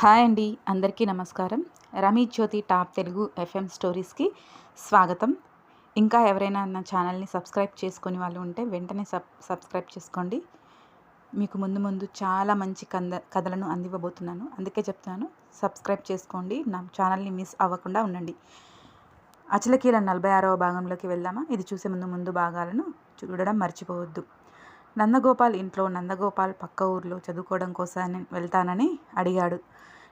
Hi అండి అందరికీ నమస్కారం. Rummy Jyothi top Telugu FM స్టోరీస్కి స్వాగతం. ఇంకా ఎవరైనా నా ఛానల్ని సబ్స్క్రైబ్ చేసుకుని వాళ్ళు ఉంటే వెంటనే సబ్ సబ్స్క్రైబ్ చేసుకోండి. మీకు ముందు ముందు చాలా మంచి కంద కథలను అందివ్వబోతున్నాను. అందుకే చెప్తున్నాను సబ్స్క్రైబ్ చేసుకోండి. నా ఛానల్ని మిస్ అవ్వకుండా ఉండండి. అచలకీల నలభై ఆరవ భాగంలోకి వెళ్దామా? ఇది చూసే ముందు ముందు భాగాలను చూడడం మర్చిపోవద్దు. నందగోపాల్ ఇంట్లో నందగోపాల్ పక్క ఊర్లో చదువుకోవడం కోసం వెళ్తానని అడిగాడు.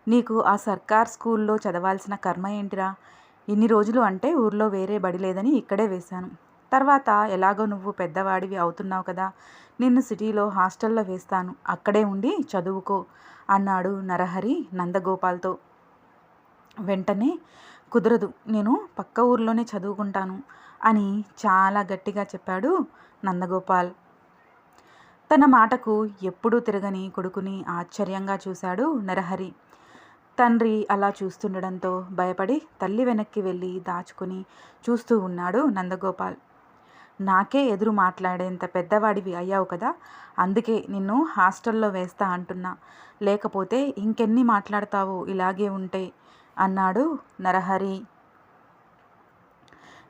నీకు ఆ సర్కార్ స్కూల్లో చదవాల్సిన కర్మ ఏంటిరా? ఇన్ని రోజులు అంటే ఊర్లో వేరే బడి లేదని ఇక్కడే వేశాను. తర్వాత ఎలాగో నువ్వు పెద్దవాడివి అవుతున్నావు కదా నిన్ను సిటీలో హాస్టల్లో వేస్తాను. అక్కడే ఉండి చదువుకో అన్నాడు నరహరి నందగోపాల్తో. వెంటనే కుదరదు నేను పక్క ఊర్లోనే చదువుకుంటాను అని చాలా గట్టిగా చెప్పాడు నందగోపాల్. తన మాటకు ఎప్పుడూ తిరగని కొడుకుని ఆశ్చర్యంగా చూశాడు నరహరి. తండ్రి అలా చూస్తుండడంతో భయపడి తల్లి వెనక్కి వెళ్ళి దాచుకుని చూస్తూ ఉన్నాడు నందగోపాల్. నాకే ఎదురు మాట్లాడేంత పెద్దవాడివి అయ్యావు కదా అందుకే నిన్ను హాస్టల్లో వేస్తా అంటున్నా. లేకపోతే ఇంకెన్ని మాట్లాడతావో ఇలాగే ఉంటే? అన్నాడు నరహరి.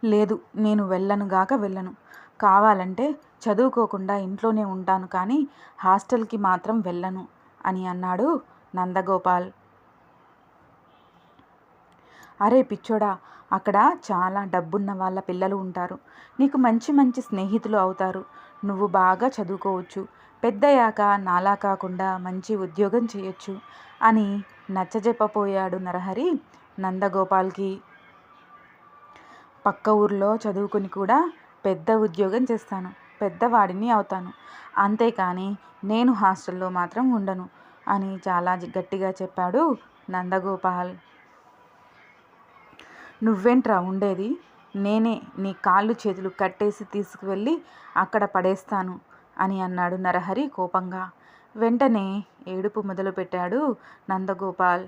లేదు నేను వెళ్ళనుగాక వెళ్ళను. కావాలంటే చదువుకోకుండా ఇంట్లోనే ఉంటాను కానీ హాస్టల్కి మాత్రం వెళ్ళను అని అన్నాడు నందగోపాల్. అరే పిచ్చోడా అక్కడ చాలా డబ్బున్న వాళ్ళ పిల్లలు ఉంటారు. నీకు మంచి మంచి స్నేహితులు అవుతారు. నువ్వు బాగా చదువుకోవచ్చు. పెద్దయ్యాక నాలా కాకుండా మంచి ఉద్యోగం చేయొచ్చు అని నచ్చజెప్పపోయాడు నరహరి నందగోపాల్కి. పక్క ఊర్లో చదువుకుని కూడా పెద్ద ఉద్యోగం చేస్తాను. పెద్దవాడిని అవుతాను. అంతేకాని నేను హాస్టల్లో మాత్రం ఉండను అని చాలా గట్టిగా చెప్పాడు నందగోపాల్. నువ్వేంట్రా ఉండేది? నేనే నీ కాళ్ళు చేతులు కట్టేసి తీసుకువెళ్ళి అక్కడ పడేస్తాను అని అన్నాడు నరహరి కోపంగా. వెంటనే ఏడుపు మొదలుపెట్టాడు నందగోపాల్.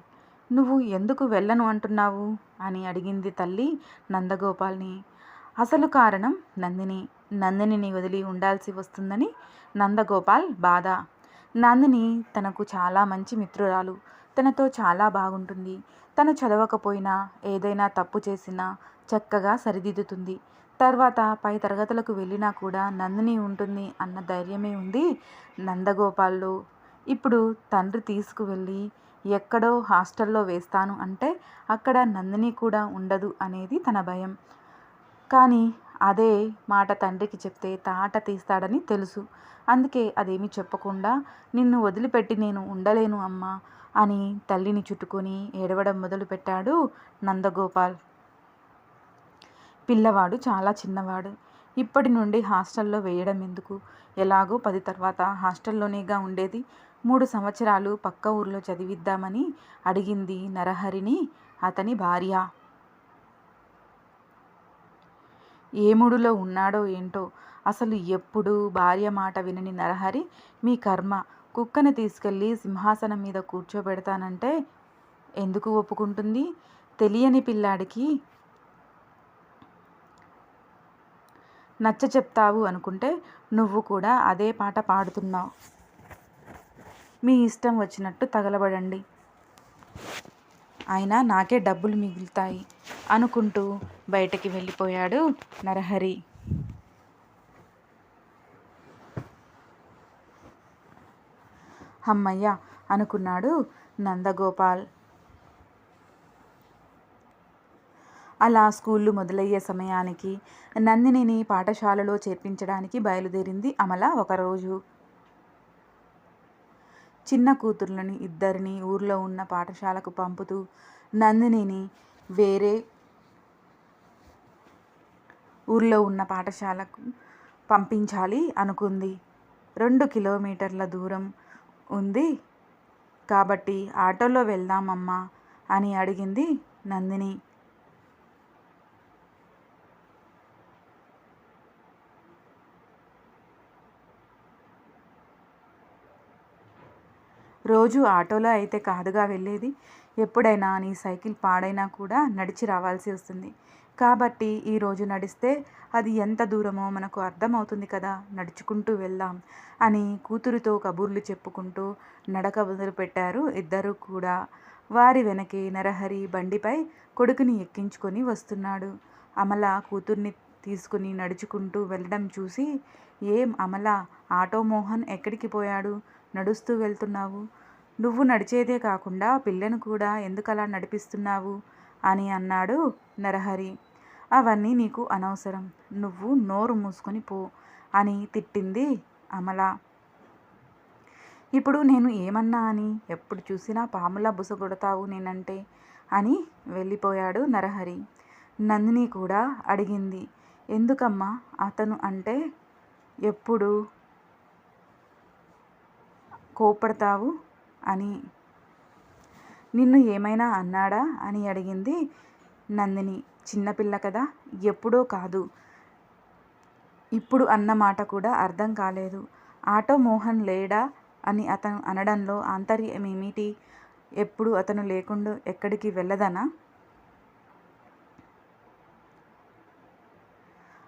నువ్వు ఎందుకు వెళ్ళను అంటున్నావు? అని అడిగింది తల్లి నందగోపాల్ని. అసలు కారణం నందిని. నందినిని వదిలి ఉండాల్సి వస్తుందని నందగోపాల్ బాధ. నందిని తనకు చాలా మంచి మిత్రురాలు. తనతో చాలా బాగుంటుంది. తను చదవకపోయినా ఏదైనా తప్పు చేసినా చక్కగా సరిదిద్దుతుంది. తర్వాత పై తరగతులకు వెళ్ళినా కూడా నందిని ఉంటుంది అన్న ధైర్యమే ఉంది నందగోపాల్లో. ఇప్పుడు తండ్రి తీసుకువెళ్ళి ఎక్కడో హాస్టల్లో వేస్తాను అంటే అక్కడ నందిని కూడా ఉండదు అనేది తన భయం. కానీ అదే మాట తండ్రికి చెప్తే తాట తీస్తాడని తెలుసు. అందుకే అదేమీ చెప్పకుండా నిన్ను వదిలిపెట్టి నేను ఉండలేను అమ్మా అని తల్లిని చుట్టుకొని ఏడవడం మొదలుపెట్టాడు నందగోపాల్. పిల్లవాడు చాలా చిన్నవాడు. ఇప్పటి నుండి హాస్టల్లో వేయడం ఎందుకు? ఎలాగో పది తర్వాత హాస్టల్లోనేగా ఉండేది. మూడు సంవత్సరాలు పక్క ఊర్లో చదివిద్దామని అడిగింది నరహరిని అతని భార్య. ఏ మూడులో ఉన్నాడో ఏంటో అసలు ఎప్పుడు భార్య మాట వినని నరహరి మీ కర్మ. కుక్కని తీసుకెళ్ళి సింహాసనం మీద కూర్చోబెడతానంటే ఎందుకు ఒప్పుకుంటుంది? తెలియని పిల్లాడికి నచ్చ చెప్తావు అనుకుంటే నువ్వు కూడా అదే పాట పాడుతున్నావు. మీ ఇష్టం వచ్చినట్టు తగలబడండి. అయినా నాకే డబ్బులు మిగులుతాయి. అనుకుంటూ బయటకి వెళ్ళిపోయాడు నరహరి. అమ్మయ్య అనుకున్నాడు నందగోపాల్. అలా స్కూళ్ళు మొదలయ్యే సమయానికి నందినిని పాఠశాలలో చేర్పించడానికి బయలుదేరింది అమల ఒకరోజు. చిన్న కూతుర్లని ఇద్దరిని ఊర్లో ఉన్న పాఠశాలకు పంపుతూ నందినిని వేరే ఊర్లో ఉన్న పాఠశాలకు పంపించాలి అనుకుంది. రెండు కిలోమీటర్ల దూరం ఉంది. కాబట్టి ఆటోలో వెళ్దామమ్మా అని అడిగింది నందిని. రోజు ఆటోలో అయితే కాదుగా వెళ్ళేది. ఎప్పుడైనా నీ సైకిల్ పాడైనా కూడా నడిచి రావాల్సి వస్తుంది. కాబట్టి ఈరోజు నడిస్తే అది ఎంత దూరమో మనకు అర్థమవుతుంది కదా నడుచుకుంటూ వెళ్దాం అని కూతురితో కబుర్లు చెప్పుకుంటూ నడక మొదలుపెట్టారు ఇద్దరు కూడా. వారి వెనకే నరహరి బండిపై కొడుకుని ఎక్కించుకొని వస్తున్నాడు. అమల కూతుర్ని తీసుకుని నడుచుకుంటూ వెళ్ళడం చూసి ఏం అమల ఆటో మోహన్ ఎక్కడికి పోయాడు? నడుస్తూ వెళ్తున్నావు? నువ్వు నడిచేదే కాకుండా పిల్లను కూడా ఎందుకలా నడిపిస్తున్నావు? అని అన్నాడు నరహరి. అవన్నీ నీకు అనవసరం. నువ్వు నోరు మూసుకొని పో అని తిట్టింది అమల. ఇప్పుడు నేను ఏమన్నా అని ఎప్పుడు చూసినా పాములా బుసగొడతావు నేనంటే అని వెళ్ళిపోయాడు నరహరి. నందిని కూడా అడిగింది ఎందుకమ్మా అతను అంటే ఎప్పుడు కోపడతావు అని. నిన్ను ఏమైనా అన్నాడా అని అడిగింది నందిని. చిన్నపిల్ల కదా ఎప్పుడో కాదు. ఇప్పుడు అన్న మాట కూడా అర్థం కాలేదు. ఆటో మోహన్ లేడా అని అతను అనడంలో ఆంతర్యమేమిటి? ఎప్పుడు అతను లేకుండా ఎక్కడికి వెళ్ళదనా?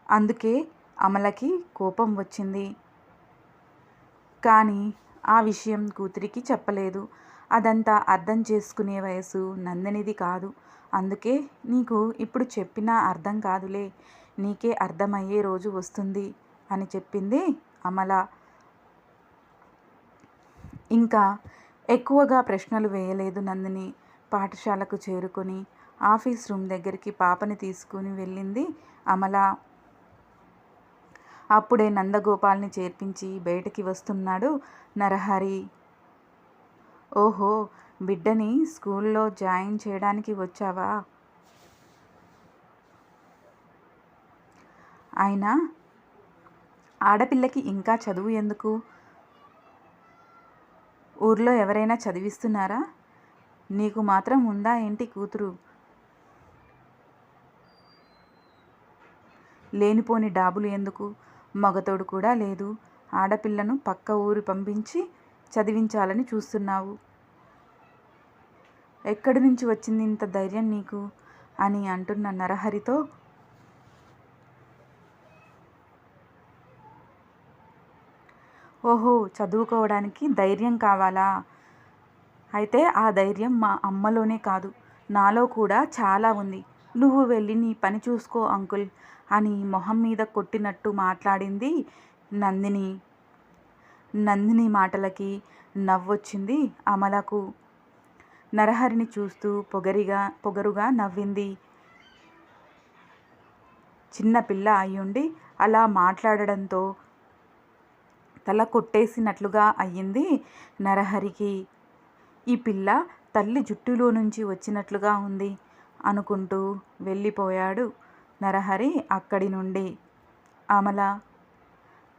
అందుకే అమలకి కోపం వచ్చింది. కానీ ఆ విషయం కూతురికి చెప్పలేదు. అదంతా అర్థం చేసుకునే వయసు నందినిది కాదు. అందుకే నీకు ఇప్పుడు చెప్పినా అర్థం కాదులే. నీకే అర్థమయ్యే రోజు వస్తుంది అని చెప్పింది అమల. ఇంకా ఎక్కువగా ప్రశ్నలు వేయలేదు నందిని. పాఠశాలకు చేరుకొని ఆఫీస్ రూమ్ దగ్గరికి పాపని తీసుకుని వెళ్ళింది అమల. అప్పుడే నందగోపాల్ని చేర్పించి బయటికి వస్తున్నాడు నరహరి. ఓహో బిడ్డని స్కూల్లో జాయిన్ చేయడానికి వచ్చావా? అయినా ఆడపిల్లకి ఇంకా చదువు ఎందుకు? ఊర్లో ఎవరైనా చదివిస్తున్నారా? నీకు మాత్రం ఉందా ఏంటి కూతురు? లేనిపోని డాబులు ఎందుకు? మగతోడు కూడా లేదు. ఆడపిల్లను పక్క ఊరు పంపించి చదివించాలని చూస్తున్నావు. ఎక్కడి నుంచి వచ్చింది ఇంత ధైర్యం నీకు? అని అంటున్న నరహరితో ఓహో చదువుకోవడానికి ధైర్యం కావాలా? అయితే ఆ ధైర్యం మా అమ్మలోనే కాదు నాలో కూడా చాలా ఉంది. నువ్వు వెళ్ళి నీ పని చూసుకో అంకుల్ అని మొహం మీద కొట్టినట్టు మాట్లాడింది నందిని. నందిని మాటలకి నవ్వొచ్చింది అమలకు. నరహరిని చూస్తూ పొగరిగా పొగరుగా నవ్వింది. చిన్న పిల్ల అయ్యుండి అలా మాట్లాడడంతో తల కొట్టేసినట్లుగా అయ్యింది నరహరికి. ఈ పిల్ల తల్లి జుట్టులో నుంచి వచ్చినట్లుగా ఉంది అనుకుంటూ వెళ్ళిపోయాడు నరహరి అక్కడి నుండి. అమల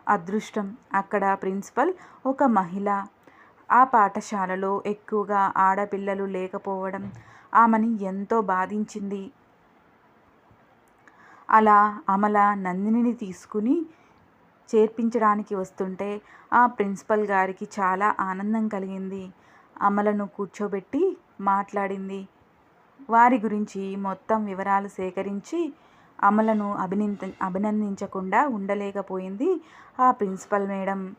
అదృష్టం. అక్కడ ప్రిన్సిపల్ ఒక మహిళ. ఆ పాఠశాలలో ఎక్కువగా ఆడపిల్లలు లేకపోవడం ఆమెని ఎంతో బాధించింది. అలా అమల నందినిని తీసుకుని చేర్పించడానికి వస్తుంటే ఆ ప్రిన్సిపల్ గారికి చాలా ఆనందం కలిగింది. అమలను కూర్చోబెట్టి మాట్లాడింది. వారి గురించి మొత్తం వివరాలు సేకరించి అమలను అభినంద అభినందించకుండా ఉండలేకపోయింది ఆ ప్రిన్సిపల్ మేడం.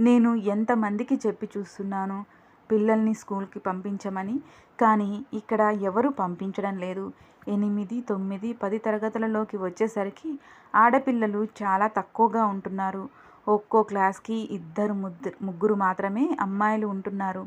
నేను ఎంతమందికి చెప్పి చూస్తున్నాను పిల్లల్ని స్కూల్కి పంపించమని కానీ ఇక్కడ ఎవరు పంపించడం లేదు. ఎనిమిది తొమ్మిది పది తరగతులలోకి వచ్చేసరికి ఆడపిల్లలు చాలా తక్కువగా ఉంటున్నారు. ఒక్కో క్లాస్కి ఇద్దరు ముద్దు ముగ్గురు మాత్రమే అమ్మాయిలు ఉంటున్నారు.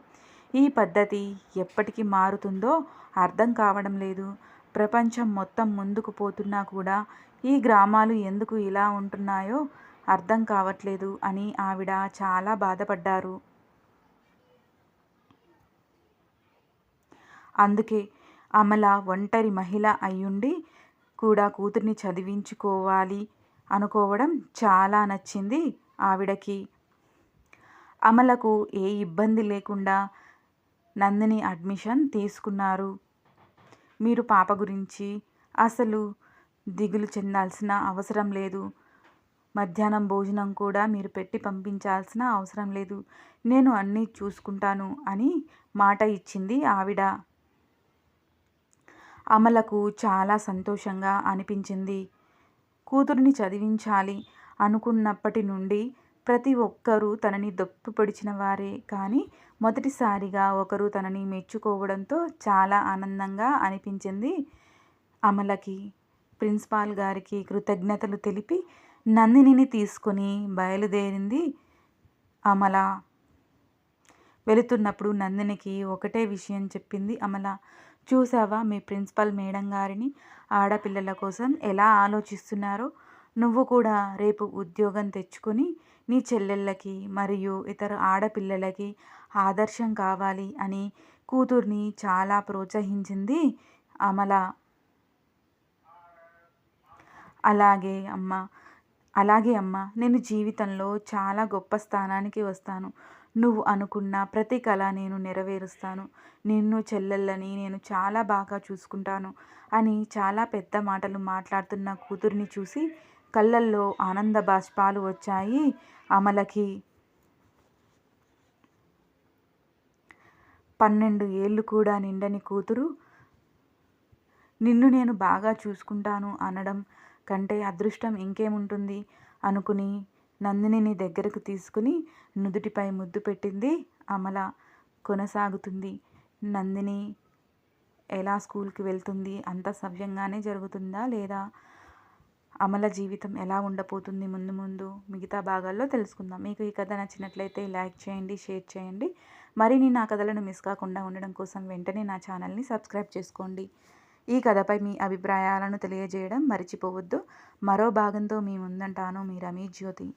ఈ పద్ధతి ఎప్పటికి మారుతుందో అర్థం కావడం లేదు. ప్రపంచం మొత్తం ముందుకు పోతున్నా కూడా ఈ గ్రామాలు ఎందుకు ఇలా ఉంటున్నాయో అర్థం కావట్లేదు అని ఆవిడ చాలా బాధపడ్డారు. అందుకే అమల ఒంటరి మహిళ అయ్యుండి కూడా కూతుర్ని చదివించుకోవాలి అనుకోవడం చాలా నచ్చింది ఆవిడకి. అమలకు ఏ ఇబ్బంది లేకుండా నందిని అడ్మిషన్ తీసుకున్నారు. మీరు పాప గురించి అసలు దిగులు చెందాల్సిన అవసరం లేదు. మధ్యాహ్నం భోజనం కూడా మీరు పెట్టి పంపించాల్సిన అవసరం లేదు. నేను అన్నీ చూసుకుంటాను అని మాట ఇచ్చింది ఆవిడ. అమలకు చాలా సంతోషంగా అనిపించింది. కూతురిని చదివించాలి అనుకున్నప్పటి నుండి ప్రతి ఒక్కరూ తనని దొప్పు పొడిచిన వారే కానీ మొదటిసారిగా ఒకరు తనని మెచ్చుకోవడంతో చాలా ఆనందంగా అనిపించింది అమలకి. ప్రిన్సిపాల్ గారికి కృతజ్ఞతలు తెలిపి నందినిని తీసుకొని బయలుదేరింది అమల. వెళుతున్నప్పుడు నందినికి ఒకటే విషయం చెప్పింది అమల. చూసావా మీ ప్రిన్సిపల్ మేడం గారిని? ఆడపిల్లల కోసం ఎలా ఆలోచిస్తున్నారో? నువ్వు కూడా రేపు ఉద్యోగం తెచ్చుకొని నీ చెల్లెళ్ళకి మరియు ఇతర ఆడపిల్లలకి ఆదర్శం కావాలి అని కూతుర్ని చాలా ప్రోత్సహించింది అమల. అలాగే అమ్మ అలాగే అమ్మ నేను జీవితంలో చాలా గొప్ప స్థానానికి వస్తాను. నువ్వు అనుకున్న ప్రతి కళ నేను నెరవేరుస్తాను. నిన్ను చెల్లెళ్ళని నేను చాలా బాగా చూసుకుంటాను అని చాలా పెద్ద మాటలు మాట్లాడుతున్న కూతుర్ని చూసి కళ్ళల్లో ఆనంద బాష్పాలు వచ్చాయి. అమలకి పన్నెండు ఏళ్ళు కూడా నిండని కూతురు. నిన్ను నేను బాగా చూసుకుంటాను అనడం కంటే అదృష్టం ఇంకేముంటుంది? అనుకుని నందినిని దగ్గరకు తీసుకుని నుదుటిపై ముద్దు పెట్టింది. అమల కొనసాగుతుంది. నందిని ఎలా స్కూల్కి వెళ్తుంది? అంత సవ్యంగానే జరుగుతుందా లేదా? అమల జీవితం ఎలా ఉండబోతుంది ముందు ముందు మిగతా భాగాల్లో తెలుసుకుందాం. మీకు ఈ కథ నచ్చినట్లయితే లైక్ చేయండి షేర్ చేయండి. మరిన్ని నా కథలను మిస్ కాకుండా ఉండడం కోసం వెంటనే నా ఛానల్ని సబ్స్క్రైబ్ చేసుకోండి. ఈ కథపై మీ అభిప్రాయాలను తెలియజేయడం మర్చిపోవద్దు. మరో భాగంతో మీ ముందంటాను మీ రమేష్ జ్యోతి.